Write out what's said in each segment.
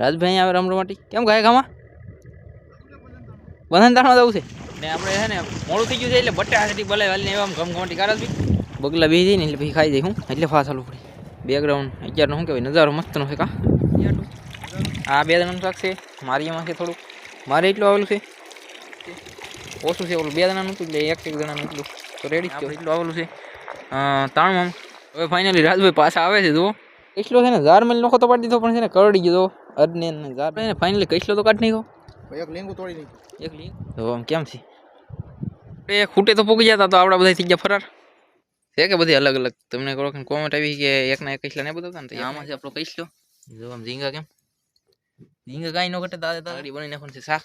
રાજભાઈ આવે રમરમાટી કેમ ગાય ગામાં? બંધનતાણમાં જવું છે. ને આપણે છે ને મોડું થઈ ગયું છે એટલે બટ્ટા હાથી બોલાય વાલીને એવા ઘમઘમાટી કાઢા બી બગલા બેસી જાય ને એટલે પછી ખાઈ જઈ હું. એટલે ફાસ હાલું પડે. બેકગ્રાઉન્ડ અત્યારનો શું કહેવાય? નજારો મસ્તનો છે કા? આ બે જણાનું શાક છે મારી એમાં છે થોડુંક. મારે એટલું આવેલું છે. ઓછું છે ઓલું બે જણાનું હતું એટલે એક એક જણાનું એટલું તો રેડી જ એટલું આવેલું છે. તાણમાં. હવે ફાઇનલી રાજભાઈ પાછા આવે છે જુઓ. એટલો છે ને ઝાર મેલ નોખો તો પાડી દીધો પણ છે ને કરડી ગયો અડને ને ઝાર ને ફાઇનલી કૈસલો તો કાઢ નાખ્યો? એક લીંગુ તોડી નાખ્યું. એક લીંગ તો આમ કેમ છે? એ ખૂટે તો પૂગી જતા તો આપણા બધા થઈ ગયા ફરાર. છે કે બધી અલગ અલગ? તમને કહો કોમેન્ટ આવી કે એકના એક કૈસલા ને બતાવતા ને તો આમાં છે આપણો કૈસલો જો આમ ઝીંગા કેમ? ઝીંગા કાંઈ ન ઘટે દાદા તારી. બની નાખવાનું છે શાક.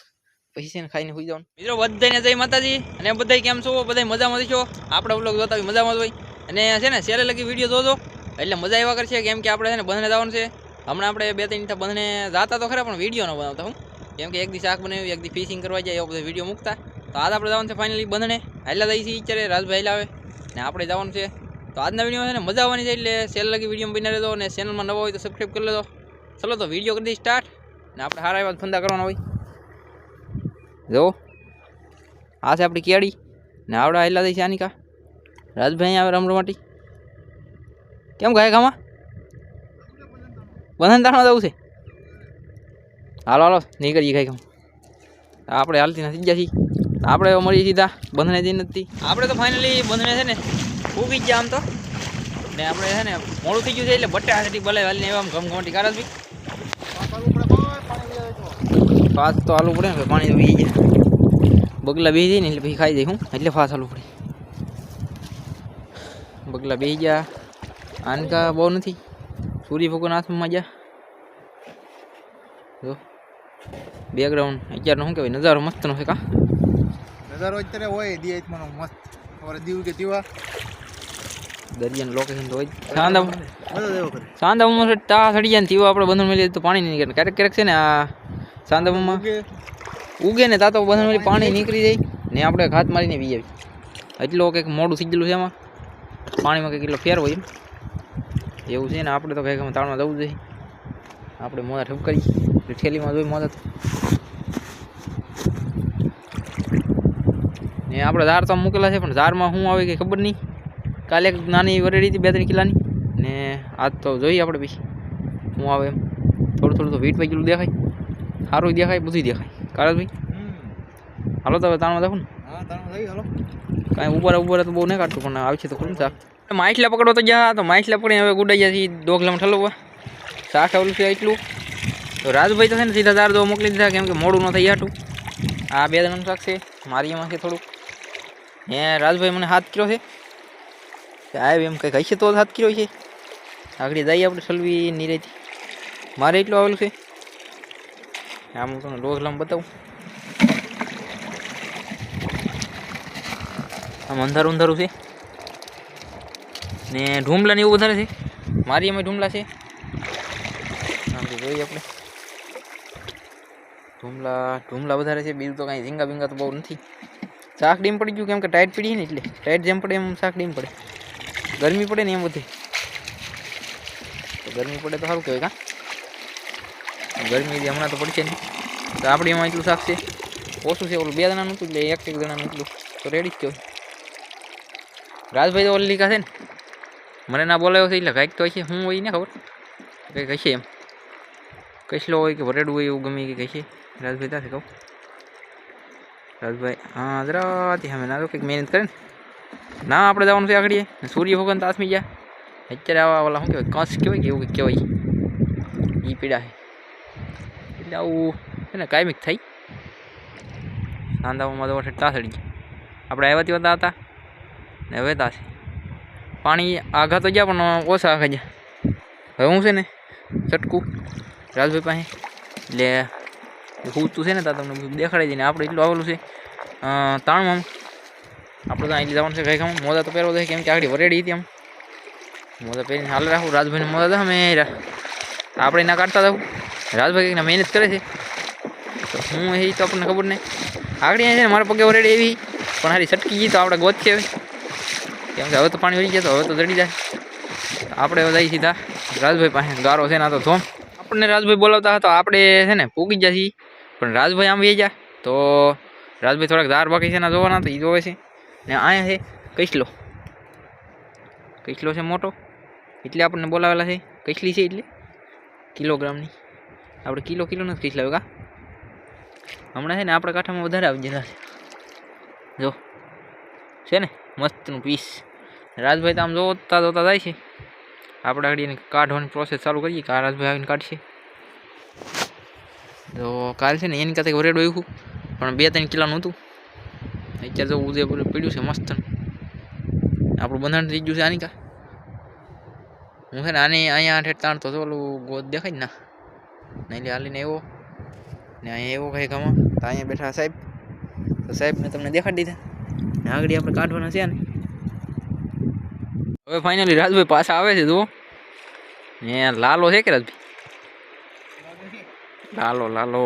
પછી છે ને ખાઈને હોઈ જવાનું મિત્રો બધાને જય માતાજી. અને બધા કેમ છો? બધા મજામાં છો? આપણા બ્લોગ જોતા હોય મજામાં જ હોય. અને છે ને સેલે લગી વીડિયો જોજો. એટલે મજા આવ્યા કરશે કેમ કે આપણે છે ને જવાનું છે. હમણાં આપણે બે ત્રણ બંને જાતા તો ખરા, પણ વીડિયો ન બનાવતા હું. કેમ કે એક દી શાક બનાવ્યું, એક દી ફિશિંગ કરવા જાય, એવો બધો વીડિયો મૂકતા. તો આજ આપણે જવાનું છે ફાઇનલી બંધને. હાલ્યા દઈ છીએ અત્યારે, રાજભાઈ લાવે ને આપણે જવાનું છે. તો આજના વીડિયો છે ને મજા આવવાની છે એટલે સેલ લગી વીડિયો બની રહેતો અને ચેનલમાં નવો હોય તો સબસ્ક્રાઈબ કરી લેજો. ચલો તો વીડિયો કરી દઈએ સ્ટાર્ટ ને આપણે સારા એવા ધંધા કરવાના હોય. જો. આ છે આપણી કેળી. ને આપણે હેલા દઈ છે આનિકા રાજભાઈ આવે રમરમાટી કેમ ગાય ગામાં બંધનતાણમાં જવું છે. હાલો હાલો, નીકળીએ ખાઈ ગામ આપણે હાલતી નથી ગયા છીએ. આપણે મળીએ સીધા બંધને જઈ નથી આપણે તો ફાઇનલી બંધને છે ને ઉગી ગયા આમ તો. ને આપણે છે ને મોડું થઈ ગયું છે એટલે બટ્ટા હાથી ભલે હાલીને એવા ઘમઘમટી કાઢા બી ફાસ તો હાલવું પડે ને પાણી પી જાય. બગલા બેસી જાય ને એટલે પછી ખાઈ જાય હું, એટલે ફાસ હાલવું પડે. બગલા બેસી ગયા. આનકા બહુ નથી. સૂર્ય ભગવાન હાથમાં જા. જો બેકગ્રાઉન્ડ અત્યારનો શું કહેવાય? નજારો મસ્તનો છે કા? નજારો અત્યારે હોય દિયાતમાંનો મસ્ત. અમારે દીવ કે દીવા. દરિયાનું લોકેશન તો હોય. સાંદા બધા દેવો તા સડી જાય ને તેવો આપણે બંધન મળી તો પાણી નહીં નીકળે ક્યારેક ક્યારેક છે ને આ ઉગે. ને તા તો બંધન મળી પાણી નીકળી જાય ને આપણે ઘાત મારીને વી આવી એટલો કંઈક મોડું થઈ ગયેલું છે એમાં. પાણીમાં કંઈક એટલો ફેર હોય એમ. એવું છે ને આપણે તો કંઈક આમાં તાળમાં જવું જોઈએ. આપણે મોજા ઠપ કરી. ઠેલીમાં થેલીમાં જોઈ મોજા ને આપણે ઝાર તો મૂકેલા છે પણ ઝારમાં શું આવે કે ખબર નહીં. કાલે એક નાની વરેડી હતી બે ત્રણ કિલ્લાની ને આજ તો જોઈએ આપણે પછી શું આવે એમ. થોડું થોડું તો વીટ વાગેલું દેખાય. સારું દેખાય બધું દેખાય. કાળજભાઈ ભાઈ? હાલો તો હવે તાણમાં દેખું ને. કાંઈ ઊભા ઊભા તો બહુ નહીં કાઢતું પણ આવશે તો ખરું શાક માછલા પકડવા તો જા તો માછલા પકડીને હવે ગુડાઈ જાય છે ડોગલામાં ઠલવવા શાક આવેલું છે એટલું. તો રાજભાઈ તો છે ને સીધા દાર દો મોકલી દીધા, કેમ કે મોડું ન થઈ જાતું આ બે જણાનું શાક છે, મારી એમાં છે થોડુંક. હે, રાજભાઈ મને હાથ કર્યો છે. સાહેબ એમ કંઈક હશે તો હાથ કર્યો છે. આગળ જઈએ આપણે ઠલવી નીરેથી. મારે એટલું આવેલું છે. આમ હું તમને ડોગલામ બતાવું. આમ અંધારું અંધારું છે. ને ઢૂમલા ને એવું વધારે છે? મારી એમાં ઢૂમલા છે. જોઈએ આપણે. ઢૂમલા ઢૂમલા વધારે છે, બીજું તો કાંઈ ઝીંગા ભીંગા તો બહુ નથી. શાક ડીમ પડી ગયું કેમ કે ટાઈટ પડી ને એટલે? ટાઈટ જેમ પડે એમ શાક ડીમ પડે. ગરમી પડે ને એમ બધી ગરમી પડે તો સારું કહેવાય કાં? ગરમી હમણાં તો પડશે નહીં. તો આપણે એમાં એટલું શાક છે. ઓછું છે, ઓલું બે જણાનું હતું એટલે એક એક જણાનું એટલું. તો રેડી જ કહેવાય. રાજભાઈ તો ઓલી છે ને? મને ના બોલાવ્યો છે એટલે કાંઈક તો છે હું હોય ને ખબર. કંઈક હશે એમ. કસલો હોય કે ભરેડું હોય એવું ગમે કે કહેશે રાજભાઈ ત્યાંથી કહું. રાજભાઈ, હા જરાથી અમે ના તો કંઈક મહેનત કરે ને. ના, આપણે જવાનું છે આગળ સૂર્ય ભગવાન તાસમી ગયા. અત્યારે આવા ઓલા શું કહેવાય કંસ કહેવાય કે એવું કંઈક કહેવાય એ પીડા છે. એટલે આવું છે ને, કાયમિક થઈ. સાંધામાં તો તા તાસડી આપણે આવ્યા તેવા હતા ને હવે તાશે. પાણી આઘા તો ગયા પણ ઓછા આઘા ગયા. હવે હું છે ને ચટકું. રાજભાઈ પાસે. એટલે હૂતું છે ને ત્યાં તમને બધું દેખાડી દઈને આપણે એટલું આવેલું છે. અ, તાણમાં આપણે ત્યાં એટલે જવાનું છે કઈ કામ. મોજા તો પહેરવો છે કેમ કે આગળ વરેડી હતી આમ. મોજા પહેરીને હાલ રાખું. રાજભાઈને મોજા તો અમે રા- આપણે ના કાઢતા જવું રાજભાઈ કંઈક મહેનત કરે છે. તો હું એ તો આપણને ખબર નહીં. આગળ અહીંયા છે ને મારા પગે વરેડી એવી પણ હારી સટકી ગઈ તો આપણે ગોત છે હવે. કેમ કે હવે તો પાણી વળી ગયા તો હવે તો જડી જાય. આપણે હવે જઈએ સીધા. રાજભાઈ પાસે ગારો છે ના તો ધોમ. આપણે આપણને રાજભાઈ બોલાવતા હતા આપણે છે ને પૂગી ગયા છીએ. પણ રાજભાઈ આમ વહી ગયા. તો રાજભાઈ થોડાક ધાર બાકી છે એના જોવાના તો એ જોવે છે. ને અહીંયા છે કૈસલો. કૈસલો છે મોટો. એટલે આપણને બોલાવેલા છે. કૈસલી છે એટલે કિલોગ્રામની. આપણે કિલો કિલો નથી કૈસલા કા હમણાં છે ને આપણા કાંઠામાં વધારે આવી ગયા છે જો. છે ને? મસ્તનું પીસ રાજભાઈ તો આમ જોતા જોતા જાય છે. આપણે આગળ એને કાઢવાની પ્રોસેસ ચાલુ કરીએ કે આ રાજભાઈ આવીને કાઢશે. તો કાલ છે ને એની કાંઈ વરેડ આવ્યું પણ બે ત્રણ કિલોનું હતું. અત્યારે તો ઉદયપુર પીડ્યું છે મસ્ત આપણું બંધારણ થઈ ગયું છે આની હું છે ને આની અહીંયા ઠેઠ તાણતો હતો ઓલું ગોદ દેખાય ને ના? નહીં હાલીને એવો ને અહીંયા એવો કંઈ ગમો તો અહીંયા બેઠા સાહેબ. તો સાહેબ મેં તમને દેખાડી દીધા. આગળ આપણે કાઢવાના છે ને. હવે ફાઇનલી રાજભાઈ પાછા આવે છે જુઓ. ને લાલો છે કે રાજભાઈ? લાલો લાલો.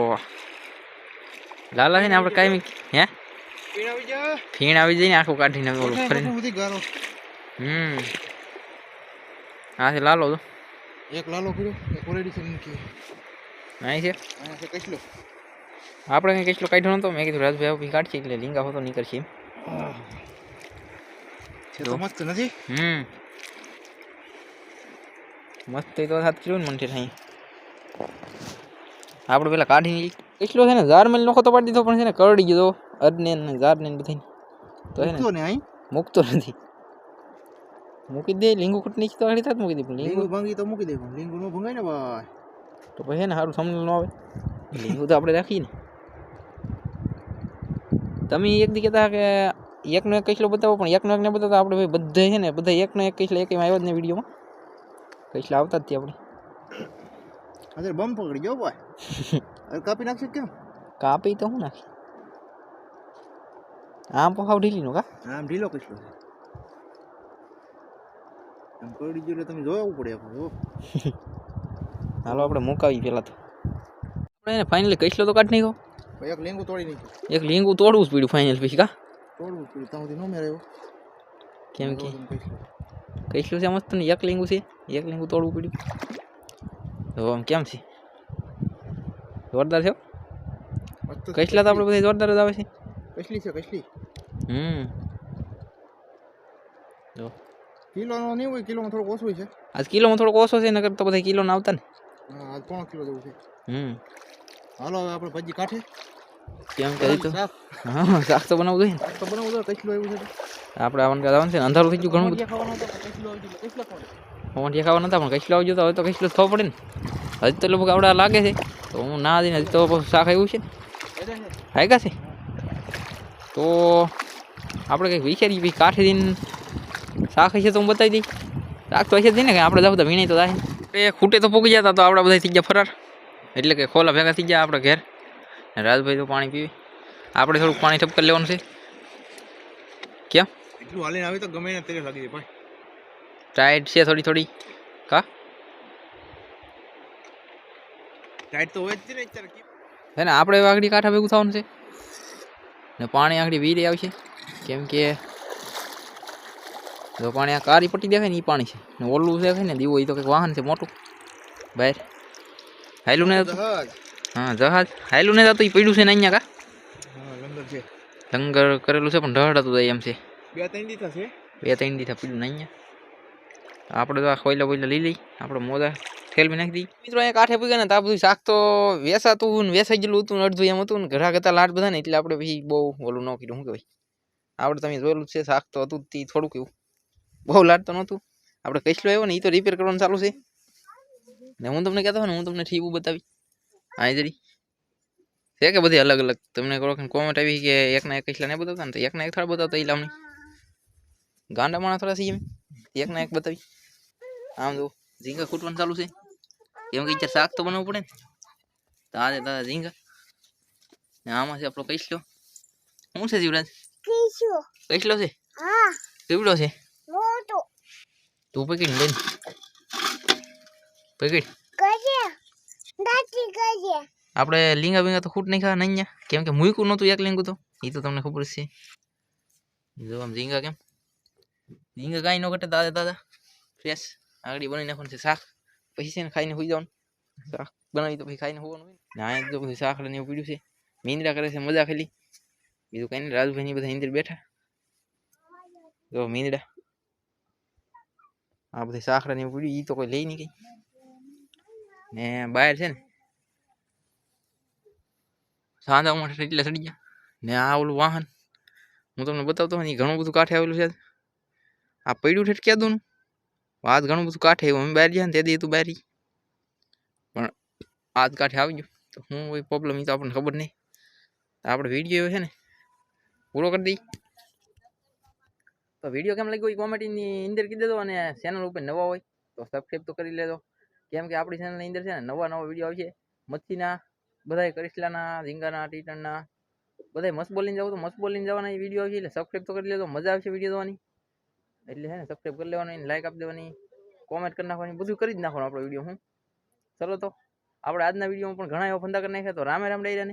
લાલા છે ને આપણે કાંઈ હે? પીણ આવી જા ફીણ આવી જાય ને આખું કાઢીને ઓલું ફરીને. બધી ગારો હમ. હા છે લાલો તો એક લાલો કર્યો એક ઓલરેડી છે મૂકી. અહીં છે? અહીંયા છે કઈસલો આપણે કંઈ કેટલો કાઢ્યો નતો? મેં કીધું રાજભાઈ આવું કાઢશે એટલે લીંગા હોતો નીકળશે એમ. છે તો મસ્ત નથી હમ મસ્ત તો ને મને અહીં આપણે પેલા કાઢીને કેટલો છે ને ઝાર મેલ નોખો તો પાડી દીધો પણ છે ને કરડી ગયો અરને ને ઝાર ને બધી તો છે ને મૂકતો અહીં મૂકતો નથી મૂકી દે લીંગુ કૂટ નીચે તો આગળ થાત મૂકી દે પણ લીંગુ ભાંગી તો મૂકી દે પણ લીંગુ નો ભંગાય ને ભાઈ તો પછી છે ને સારું સમજ ન આવે લીંગુ તો આપણે રાખીએ ને તમે એક દી કહેતા કે એકનો એક કઈસલો બતાવો પણ એકનો એક ને બતાવો આપણે ભાઈ બધા છે ને બધા એકનો એક કઈસલો એક આવ્યો જ ને વિડીયોમાં. કઈસલા આવતા જ તે આપણે. અત્યારે બમ પકડી ગયો ભાઈ. કાપી નાખશે કેમ? કાપી તો હું નાખી? આમ પહાવ ઢીલીનું કા? આમ ઢીલો કઈસલો છે આમ કરડી ગયો એટલે તમે જોવું પડે આપણે હાલો આપણે મુકાવી પેલા તો. આપણે એને ફાઇનલી કઈસલો તો કાઢ નાખ્યો. એક લીંબુ તોડી નાખ્યું. એક લીંગુ તોડવું જ પડ્યું ફાઇનલ પછી કા? તોડવું પડ્યું. ત્યાં સુધી ન કેમ કે? કહીશું છે મસ્ત ને એક લીંગુ છે? એક લીંગુ તોડવું પડ્યું? તો આમ કેમ છે? જોરદાર છે. મસ્ત તો આપણે બધા જોરદાર જ આવે છે. કઈસલી છે કઈસલી હમ. જો. કિલોનો નહીં હોય કિલોમાં થોડો ઓછું છે. આજ કિલોમાં થોડોક ઓછો છે નકર તો બધા કિલો ના આવતા ને. હા આજ પોણો કિલો જેવું છે. હમ. હાલો હવે આપણે ભજી કાઠે કેમ કરી તો? હા શાક તો બનાવવું જોઈએ શાક તો બનાવવું જોઈએ કઈસલો એવું છે આપણે આવવાનું જવાનું છે અંધારું થઈ ગયું ઘણું બધું. મોંઠિયા ખાવા નતા પણ કઈસલો આવજો તો હવે તો કઈસલો થવો પડે ને. હજી તો લોકો આવડા લાગે છે. તો હું ના દઈને હજી તો શાક આવ્યું છે ને. હાયકા છે. તો આપણે કંઈક વિચારીએ ભાઈ કાઠી દઈને શાક હશે તો હું બતાવી દઈ. શાક તો હશે જ ને કે આપણે જાવ તો વીણી તો થાય એ ખૂટે તો પૂગી જતા તો આપણા બધા થઈ ગયા ફરાર. એટલે કે ખોલા ભેગા થઈ ગયા આપણે ઘેર. રાજભાઈ તો પાણી પીવી. આપણે થોડુંક પાણી ઠપકર લેવાનું છે. કેમ? એટલું હાલીને આવી તો ગમે ને તેરે લાગી જાય ભાઈ. ટાઈટ છે થોડી થોડી. કા? ટાઈટ તો હોય જ ને અત્યારે હે ને આપણે આગળ કાંઠા ભેગું થવાનું છે. ને પાણી આગળ વીરે આવશે. કેમ કે જો પાણી આ કારી પટ્ટી દેખાય ને એ પાણી છે. ને ઓલું દેખાય ને દીવો એ તો કંઈક વાહન છે મોટું. બહાર. હાયલું ને હા જહાજ. હાયલું ને તો એ પડ્યું છે ને અહીંયા કા? હા લંગર છે. લંગર કરેલું છે પણ ઢળ હતું એમ છે. બે ત્રણ દીધા છે બે ત્રણ દીધા પડ્યું ને અહીંયા. આપણે તો આ ખોયલા બોયલા લઈ લઈ આપણે મોજા ઠેલવી નાખી દઈએ મિત્રો અહીંયા કાંઠે પૂગ્યા ને તો આ બધું શાક તો વેસાતું ને વેસાઈ ગયેલું હતું ને અડધું એમ હતું ને ઘરા કરતા લાટ બધા ને એટલે આપણે પછી બહુ ઓલું ન કર્યું શું કહેવાય. આપણે તમે જોયેલું છે શાક તો હતું તે થોડુંક એવું. બહુ લાટ તો નહોતું. આપણે કઈસલો આવ્યો ને એ તો રિપેર કરવાનું ચાલુ છે. ને હું તમને કહેતો ને હું તમને ઠીવું બતાવી હા જરી છે કે બધી અલગ અલગ? તમને કોમેન્ટ આવી કે એકના એક કઈસલા નહીં બતાવતા ને તો એકના એક થોડા બતાવતા એ લાવની ગાંડા માણા થોડા છીએ એક ના એક બતાવી. આમ જો ઝીંગા ખૂટવાનું ચાલુ છે. કેમ કે અત્યારે શાક તો બનાવવું પડે ને? તાજે તાજા ઝીંગા. ને આમાં છે આપણો કૈસલો. શું છે જીવરાજ? કૈસલો. છે? કેવડો છે. તું પકડી લઈને પકડ. આપણે લીંગા બીંગા તો ખૂટ નહીં ખાવા નહીં કેમ કે મૂક્યું નહોતું એક લીંગું તો. એ તો તમને ખબર છે. જો આમ ઝીંગા કેમ? ઝીંગા કાંઈ ન ઘટે દાદા દાદા. ફ્રેશ. આગળ બનાવી નાખવાનું છે શાક. પછી છે ને ખાઈને સુઈ જવાનું. શાક બનાવી તો પછી ખાઈને હોવાનું હોય ને. તો પછી શાક ને એવું પીડ્યું છે. મીંદરા કરે છે મજા ખાલી. બીજું કઈ નહીં રાજુભાઈ ની બધા ઇન્દ્ર બેઠા. જો મીંદડા આ બધી સાખડા ને એવું પીડ્યું. ઈ તો કોઈ લઈ નહીં કઈ. ને બહાર છે ને. સાંધા માટે એટલે સડી ગયા. ને આ ઓલું વાહન, હું તમને બતાવતો ને ઘણું બધું કાંઠે આવેલું છે. આ પડ્યું ઠેઠ ક્યાં દોનું. વાત ઘણું બધું કાંઠે આવ્યું. અમે બહાર ગયા ને તે દી તું બહાર. પણ આજ કાંઠે આવી ગયું તો હું કોઈ પ્રોબ્લેમ એ તો આપણને ખબર નહીં. આપણે વીડિયો છે ને, પૂરો કરી દઈ તો વીડિયો કેમ લાગ્યો એ કોમેન્ટની અંદર કીધી દેજો અને ચેનલ ઉપર નવા હોય તો સબસ્ક્રાઈબ તો કરી લેજો. કેમ કે આપણી ચેનલની અંદર છે ને નવા નવા વીડિયો આવશે. મચ્છીના બધાય કરિસલાના ઝીંગાના, ટીટણના, બધાય મસ્ત બોલીને જાવ તો મસ્ત બોલીને જવાના એ વીડિયો આવશે. એટલે સબસ્ક્રાઈબ તો કરી લેજો, મજા આવશે વીડિયો જોવાની. એટલે છે ને સબસ્ક્રાઈબ કરી લેવાની લાઈક આપી દેવાની કોમેન્ટ કરી નાખવાની, બધું કરી જ નાખવાનું આપણો વીડિયો હું. ચલો તો આપણે આજના વિડીયોમાં પણ ઘણા એવા ફંદા કરી નાખ્યા તો રામે રામ ડાયરાને.